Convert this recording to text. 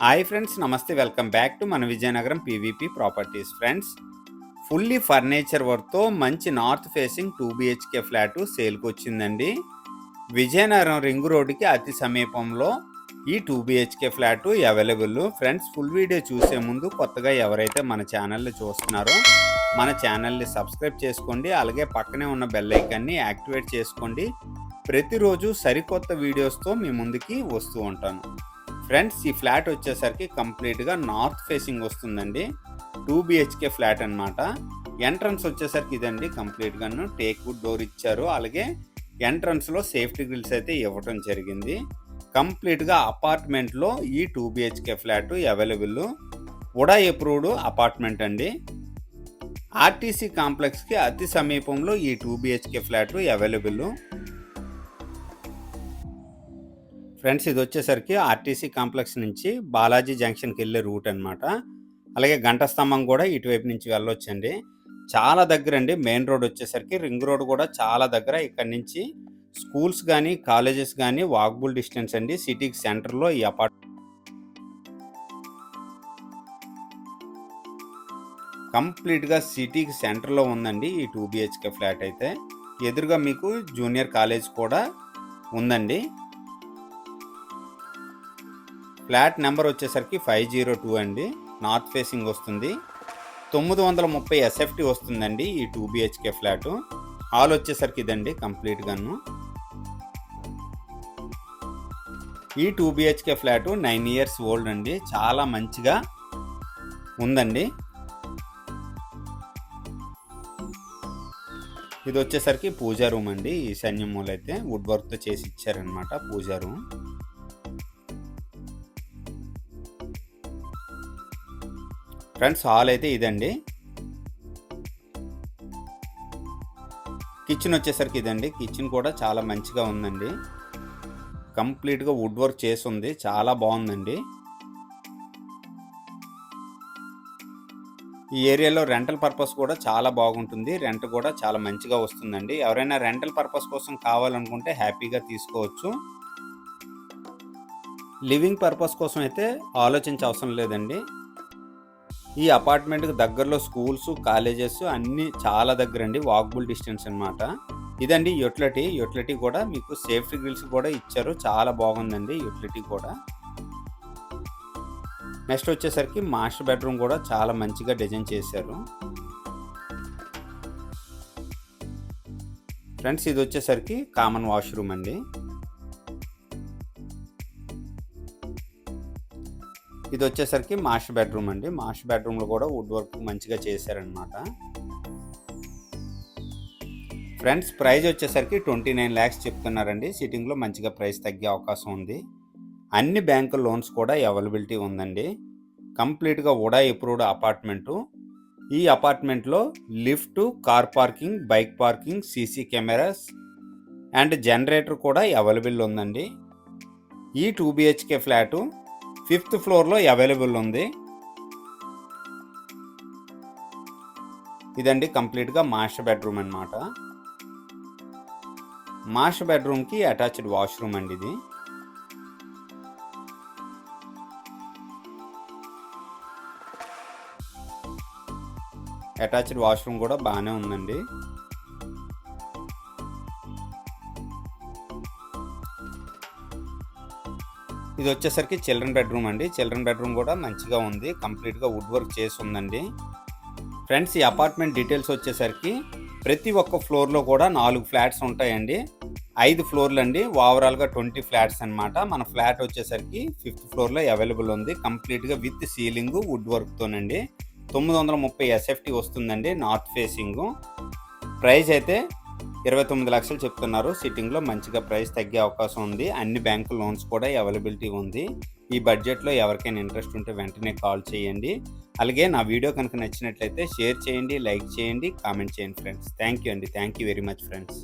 Hi friends నమస్తే welcome back to మన Vizianagaram PVP properties friends fully furniture వర్క్తో మంచి north facing two BHK flat సేల్కి వచ్చిందండి విజయనగరం రింగ్ రోడ్డుకి అతి సమీపంలో ఈ two BHK flat available friends full video చూసే ముందు కొత్తగా ఎవరైతే మన ఛానల్ని చూస్తున్నారో మన ఛానల్ని సబ్స్క్రైబ్ చేసుకోండి. అలాగే పక్కనే ఉన్న బెల్ ఐకాన్ని యాక్టివేట్ చేసుకోండి. ప్రతిరోజు సరికొత్త వీడియోస్తో మీ ముందుకి వస్తూ ఉంటాను. ఫ్రెండ్స్ ఈ ఫ్లాట్ వచ్చేసరికి కంప్లీట్గా నార్త్ ఫేసింగ్ వస్తుందండి. టూ బిహెచ్కే ఫ్లాట్ అనమాట ఎంట్రన్స్ వచ్చేసరికి ఇదండి కంప్లీట్గాను. టేక్ వుడ్ డోర్ ఇచ్చారు. అలాగే ఎంట్రన్స్లో సేఫ్టీ గ్రిల్స్ అయితే ఇవ్వటం జరిగింది. కంప్లీట్గా అపార్ట్మెంట్లో ఈ two BHK flat available. UDA approved apartment అండి. ఆర్టీసీ కాంప్లెక్స్కి అతి సమీపంలో ఈ two BHK flat available. Friends ఇది వచ్చేసరికి ఆర్టీసీ కాంప్లెక్స్ నుంచి బాలాజీ జంక్షన్కి వెళ్ళే రూట్ అనమాట అలాగే గంట స్తంభం కూడా ఇటువైపు నుంచి వెళ్ళొచ్చండి. చాలా దగ్గర అండి మెయిన్ రోడ్ వచ్చేసరికి రింగ్ రోడ్ కూడా చాలా దగ్గర. ఇక్కడ నుంచి స్కూల్స్ కానీ కాలేజెస్ కానీ వాక్బుల్ డిస్టెన్స్ అండి. సిటీకి సెంటర్లో ఈ అపార్ట్ కంప్లీట్గా సిటీకి సెంటర్లో ఉందండి. ఈ టూ బిహెచ్కే ఫ్లాట్ అయితే. ఎదురుగా మీకు జూనియర్ కాలేజ్ కూడా ఉందండి. ఫ్లాట్ నెంబర్ వచ్చేసరికి ఫైవ్ జీరో టూ అండి. నార్త్ ఫేసింగ్ వస్తుంది. తొమ్మిది వందల ముప్పై ఎస్ఎఫ్టీ వస్తుందండి ఈ టూ బిహెచ్కే ఫ్లాట్. హాల్ వచ్చేసరికి ఇదండి కంప్లీట్గాను ఈ two BHK flat nine years old అండి. చాలా మంచిగా ఉందండి. ఇది వచ్చేసరికి పూజా రూమ్ అండి. ఈ మూల అయితే వుడ్ వర్క్తో చేసి ఇచ్చారనమాట పూజా రూమ్. ఫ్రెండ్స్ హాల్ అయితే ఇదండి. కిచెన్ వచ్చేసరికి ఇదండి. కిచెన్ కూడా చాలా మంచిగా ఉందండి. కంప్లీట్గా వుడ్ వర్క్ చేసి ఉంది చాలా బాగుందండి. ఈ ఏరియాలో రెంటల్ పర్పస్ కూడా చాలా బాగుంటుంది. రెంట్ కూడా చాలా మంచిగా వస్తుందండి. ఎవరైనా రెంటల్ పర్పస్ కోసం కావాలనుకుంటే హ్యాపీగా తీసుకోవచ్చు. లివింగ్ పర్పస్ కోసం అయితే ఆలోచించే అవసరం లేదండి. ఈ అపార్ట్మెంట్కి దగ్గరలో స్కూల్స్ కాలేజెస్ అన్నీ చాలా దగ్గర అండి వాక్బుల్ డిస్టెన్స్ అనమాట ఇదండి యూటిలిటీ యూటిలిటీ కూడా మీకు సేఫ్టీ గ్రిల్స్ కూడా ఇచ్చారు చాలా బాగుందండి యూటిలిటీ కూడా. నెక్స్ట్ వచ్చేసరికి మాస్టర్ బెడ్రూమ్ కూడా చాలా మంచిగా డిజైన్ చేశారు. ఫ్రెండ్స్ ఇది వచ్చేసరికి కామన్ వాష్రూమ్ అండి. ఇది వచ్చేసరికి మాస్టర్ బెడ్రూమ్ అండి. మాస్టర్ బెడ్రూమ్లో కూడా వుడ్ వర్క్ మంచిగా చేశారనమాట ఫ్రెండ్స్ ప్రైజ్ వచ్చేసరికి ట్వంటీ నైన్ ల్యాక్స్ చెప్తున్నారండి. సిట్టింగ్లో మంచిగా ప్రైస్ తగ్గే అవకాశం ఉంది. అన్ని బ్యాంకు లోన్స్ కూడా అవైలబిలిటీ ఉందండి. కంప్లీట్గా ఉడా ఎప్రూవ్డ్ అపార్ట్మెంటు. ఈ అపార్ట్మెంట్లో lift car parking bike parking CC cameras and generator కూడా అవైలబుల్ ఉందండి. ఈ టూ బిహెచ్కే ఫ్లాటు ఫిఫ్త్ ఫ్లోర్లో అవైలబుల్ ఉంది. ఇదండి కంప్లీట్గా మాస్టర్ బెడ్రూమ్ అనమాట మాస్టర్ బెడ్రూమ్కి అటాచ్డ్ వాష్రూమ్ అండి ఇది. అటాచ్డ్ వాష్రూమ్ కూడా బాగానే ఉందండి. ఇది వచ్చేసరికి చిల్డ్రన్ బెడ్రూమ్ అండి. చిల్డ్రన్ బెడ్రూమ్ కూడా మంచిగా ఉంది. కంప్లీట్గా వుడ్ వర్క్ చేసి ఉందండి ఫ్రెండ్స్ ఈ అపార్ట్మెంట్ డీటెయిల్స్ వచ్చేసరికి ప్రతి ఒక్క ఫ్లోర్లో కూడా నాలుగు ఫ్లాట్స్ ఉంటాయండి. ఐదు ఫ్లోర్లు అండి ఓవరాల్గా ట్వంటీ ఫ్లాట్స్ అనమాట మన ఫ్లాట్ వచ్చేసరికి ఫిఫ్త్ ఫ్లోర్లో అవైలబుల్ ఉంది. కంప్లీట్గా విత్ సీలింగ్ వుడ్ వర్క్తోనండి. తొమ్మిది వందల ముప్పై ఎస్ఎఫ్టీ వస్తుందండి నార్త్ ఫేసింగ్. ప్రైస్ అయితే ఇరవై తొమ్మిది లక్షలు చెప్తున్నారు. సిట్టింగ్లో మంచిగా ప్రైస్ తగ్గే అవకాశం ఉంది. అన్ని బ్యాంకు లోన్స్ కూడా అవైలబిలిటీ ఉంది. ఈ బడ్జెట్లో ఎవరికైనా ఇంట్రెస్ట్ ఉంటే వెంటనే కాల్ చేయండి. అలాగే నా వీడియో కనుక నచ్చినట్లయితే షేర్ చేయండి లైక్ చేయండి కామెంట్ చేయండి ఫ్రెండ్స్. థ్యాంక్ యూ అండి. Thank you very much friends.